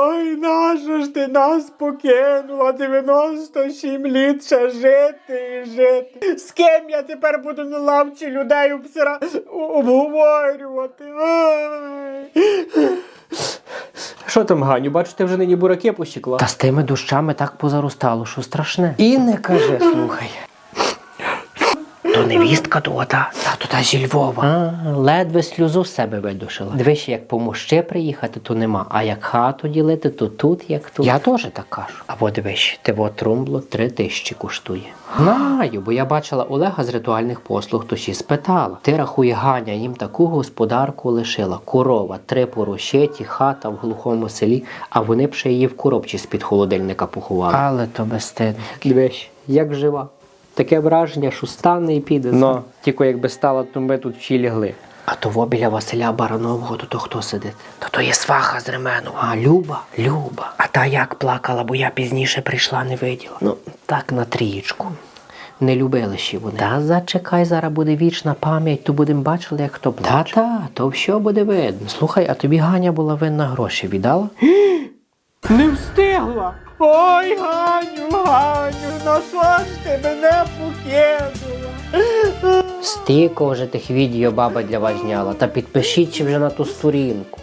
Ой, нащо ж ти нас покинула? 97 літ ще жити і жити. З ким я тепер буду на лавці людей обсира... обговорювати? Ой. Що там, Ганю, бачу, ти вже нині бураки посікла. Та з тими дощами так позаростало, що страшне. І не кажи, слухай. То невістка то та, та то та зі Львова. А, ледве сльозу з себе видушила. Дивись, як по мощі приїхати, то нема. А як хату ділити, то тут, як тут. Я теж так кажу. Або дивись, тебе трумбло три тисячі коштує. Знаю, бо я бачила Олега з ритуальних послуг, то ще спитала. Ти рахує Ганя, їм таку господарку лишила. Корова, три порощеті, хата в глухому селі, а вони б ще її в коробці з-під холодильника поховали. Але то безстидно. Дивись, як жива. Таке враження, що стане і піде. Ну, тільки якби стало, то ми тут всі лягли. А того біля Василя Баранового, то, то хто сидить? То то є сваха з Ремену. А Люба? Люба. А та як плакала, бо я пізніше прийшла, не виділа. Ну, так на трієчку. Не любили ще вони. Та зачекай, зараз буде вічна пам'ять, то будемо бачили, як хто плаче. Та-та, то все буде видно. Слухай, а тобі Ганя була винна гроші, віддала? Не встигла. Ой, Ганю, Ганю, на що ж ти мене покинула? Стільки вже тих відео баба для вас зняла. Та підпишіть вже на ту сторінку.